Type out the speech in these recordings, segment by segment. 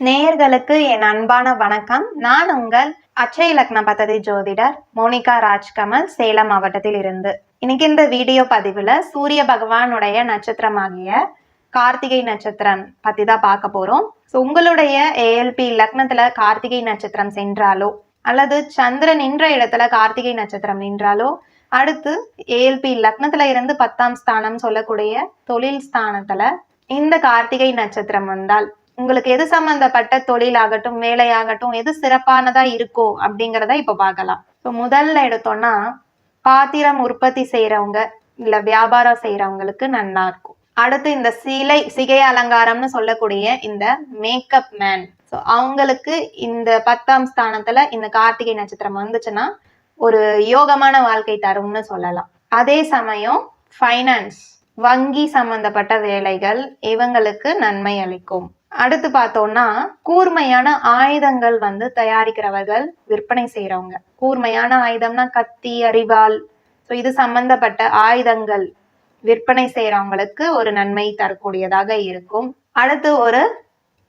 நேயர்களுக்கு என் அன்பான வணக்கம். நான் உங்கள் அச்சய இலக்ன பத்ததி ஜோதிடர் மோனிகா ராஜ்கமல் சேலம் மாவட்டத்தில் இருந்து. இன்னைக்கு இந்த வீடியோ பதிவுல சூரிய பகவானுடைய நட்சத்திரமாகிய கார்த்திகை நட்சத்திரம் பத்தி தான் பார்க்க போறோம். ஸோ உங்களுடைய ஏஎல்பி லக்னத்துல கார்த்திகை நட்சத்திரம் சென்றாலோ அல்லது சந்திரன் நின்ற இடத்துல கார்த்திகை நட்சத்திரம் நின்றாலோ அடுத்து ஏஎல்பி லக்னத்துல இருந்து பத்தாம் ஸ்தானம் சொல்லக்கூடிய தொழில் ஸ்தானத்துல இந்த கார்த்திகை நட்சத்திரம் வந்தால் உங்களுக்கு எது சம்பந்தப்பட்ட தொழிலாகட்டும் வேலையாகட்டும் எது சிறப்பானதா இருக்கோ அப்படிங்கிறத இப்ப பார்க்கலாம். இப்போ முதல்ல எடுத்தோம்னா பாத்திரம் உற்பத்தி செய்யறவங்க இல்ல வியாபாரம் செய்யறவங்களுக்கு நல்லா இருக்கும். அடுத்து இந்த சிலை சிகை அலங்காரம்னு சொல்லக்கூடிய இந்த மேக்கப் மேன் ஸோ அவங்களுக்கு இந்த பத்தாம் ஸ்தானத்துல இந்த கார்த்திகை நட்சத்திரம் வந்துச்சுன்னா ஒரு யோகமான வாழ்க்கை தரும்னு சொல்லலாம். அதே சமயம் ஃபைனான்ஸ் வங்கி சம்பந்தப்பட்ட வேலைகள் இவங்களுக்கு நன்மை அளிக்கும். அடுத்து பார்த்தோம்னா கூர்மையான ஆயுதங்கள் வந்து தயாரிக்கிறவர்கள் விற்பனை செய்யறவங்க கூர்மையான ஆயுதம்னா கத்தி அரிவாள். ஸோ இது சம்பந்தப்பட்ட ஆயுதங்கள் விற்பனை செய்யறவங்களுக்கு ஒரு நன்மை தரக்கூடியதாக இருக்கும். அடுத்து ஒரு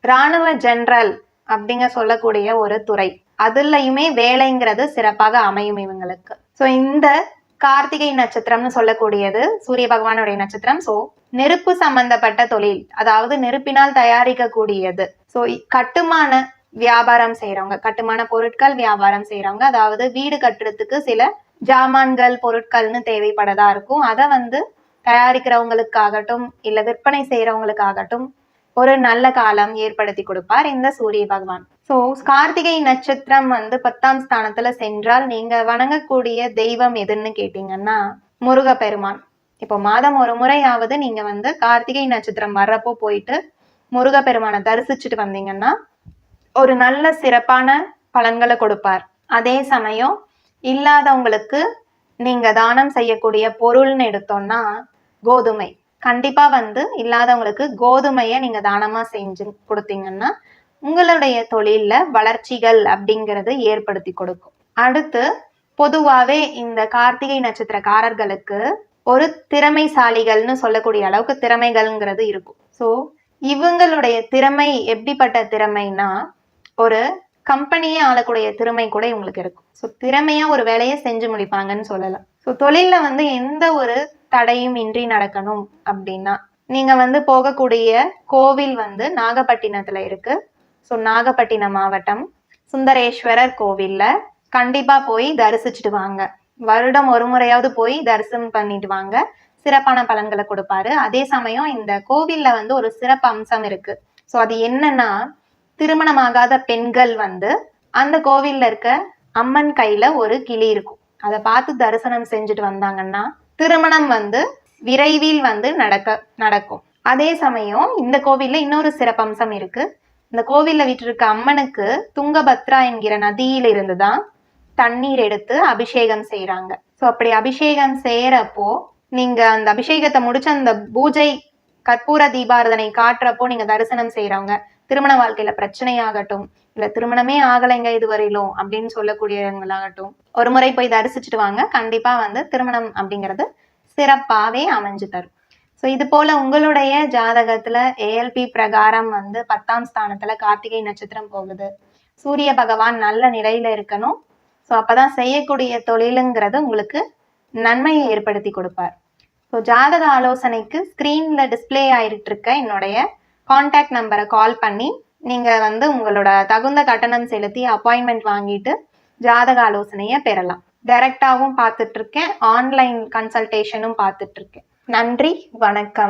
இராணுவ ஜெனரல் அப்படிங்க சொல்லக்கூடிய ஒரு துறை. அதுலயுமே வேலைங்கிறது சிறப்பாக அமையும் இவங்களுக்கு. ஸோ இந்த கார்த்திகை நட்சத்திரம்னு சொல்லக்கூடியது சூரிய பகவானுடைய நட்சத்திரம். ஸோ நெருப்பு சம்பந்தப்பட்ட தொழில் அதாவது நெருப்பினால் தயாரிக்கக்கூடியது. ஸோ கட்டுமான வியாபாரம் செய்யறவங்க கட்டுமான பொருட்கள் வியாபாரம் செய்யறவங்க அதாவது வீடு கட்டுறதுக்கு சில ஜாமான்கள் பொருட்கள்னு தேவைப்படதா இருக்கும். அதை வந்து தயாரிக்கிறவங்களுக்காகட்டும் இல்ல விற்பனை செய்யறவங்களுக்காகட்டும் ஒரு நல்ல காலம் ஏற்படுத்தி கொடுப்பார் இந்த சூரிய பகவான். ஸோ கார்த்திகை நட்சத்திரம் வந்து பத்தாம் ஸ்தானத்துல சென்றால் நீங்க வணங்கக்கூடிய தெய்வம் எதுன்னு கேட்டீங்கன்னா முருகப்பெருமான். இப்போ மாதம் ஒரு முறையாவது நீங்க வந்து கார்த்திகை நட்சத்திரம் வர்றப்போ போயிட்டு முருகப்பெருமானை தரிசிச்சுட்டு வந்தீங்கன்னா ஒரு நல்ல சிறப்பான பலன்களை கொடுப்பார். அதே சமயம் இல்லாதவங்களுக்கு நீங்க தானம் செய்யக்கூடிய பொருள்னு எடுத்தோம்னா கோதுமை. கண்டிப்பா வந்து இல்லாதவங்களுக்கு கோதுமையை நீங்க தானமா செஞ்சு கொடுத்தீங்கன்னா உங்களுடைய தொழில்ல வளர்ச்சிகள் அப்படிங்கறது ஏற்படுத்தி கொடுக்கும். அடுத்து பொதுவாவே இந்த கார்த்திகை நட்சத்திரக்காரர்களுக்கு ஒரு திறமைசாலிகள்னு சொல்லக்கூடிய அளவுக்கு திறமைகள்ங்கிறது இருக்கும். ஸோ இவங்களுடைய திறமை எப்படிப்பட்ட திறமைனா ஒரு கம்பெனியே ஆளக்கூடிய திறமை கூட இவங்களுக்கு இருக்கும். ஸோ திறமையா ஒரு வேலையை செஞ்சு முடிப்பாங்கன்னு சொல்லலாம். ஸோ தொழில வந்து எந்த ஒரு தடையும் இன்றி நடக்கணும் அப்படின்னா. நீங்க வந்து போகக்கூடிய கோவில் வந்து நாகப்பட்டினத்துல இருக்கு. ஸோ நாகப்பட்டினம் மாவட்டம் சுந்தரேஸ்வரர் கோவில்ல கண்டிப்பா போய் தரிசிச்சுட்டு வாங்க. வருடம் ஒரு முறையாவது போய் தரிசனம் பண்ணிட்டு வாங்க. சிறப்பான பலன்களை கொடுப்பாரு. அதே சமயம் இந்த கோவில்ல வந்து ஒரு சிறப்பு அம்சம் இருக்கு. ஸோ அது என்னன்னா திருமணமாகாத பெண்கள் வந்து அந்த கோவில்ல இருக்க அம்மன் கையில ஒரு கிளி இருக்கும். அதை பார்த்து தரிசனம் செஞ்சுட்டு வந்தாங்கன்னா திருமணம் வந்து விரைவில் வந்து நடக்க நடக்கும். அதே சமயம் இந்த கோவில்ல இன்னொரு சிறப்பம்சம் இருக்கு. இந்த கோவில்ல விட்டிருக்க அம்மனுக்கு துங்கபத்ரா என்கிற நதியில இருந்து தான் தண்ணீர் எடுத்து அபிஷேகம் செய்யறாங்க ஸோ அப்படி அபிஷேகம் செய்யறப்போ நீங்க அந்த அபிஷேகத்தை முடிச்ச அந்த பூஜை கற்பூர தீபாரதனை காட்டுறப்போ நீங்க தரிசனம் செய்யறவங்க திருமண வாழ்க்கையில பிரச்சனையாகட்டும் இல்ல திருமணமே ஆகலைங்க இதுவரையிலும் அப்படின்னு சொல்லக்கூடியவங்களாகட்டும் ஒரு முறை போய் தரிசிச்சுட்டு வாங்க. கண்டிப்பா வந்து திருமணம் அப்படிங்கிறது சிறப்பாவே அமைஞ்சு தரும். ஸோ இது போல உங்களுடைய ஜாதகத்துல ஏஎல்பி பிரகாரம் வந்து பத்தாம் ஸ்தானத்துல கார்த்திகை நட்சத்திரம் போகுது. சூரிய பகவான் நல்ல நிலையில இருக்கணும். ஸோ அப்பதான் செய்யக்கூடிய தொழிலுங்கிறது உங்களுக்கு நன்மையை ஏற்படுத்தி கொடுப்பார். ஸோ ஜாதக ஆலோசனைக்கு ஸ்க்ரீன்ல டிஸ்பிளே ஆயிட்டு இருக்க என்னுடைய காண்டாக்ட் நம்பரை கால் பண்ணி நீங்க வந்து உங்களோட தகுந்த கட்டணம் செலுத்தி அப்பாயின்மெண்ட் வாங்கிட்டு ஜாதக ஆலோசனையை பெறலாம். டைரக்டாகவும் பார்த்துட்டு இருக்கேன். ஆன்லைன் கன்சல்டேஷனும் பார்த்துட்டு இருக்கேன். நன்றி. வணக்கம்.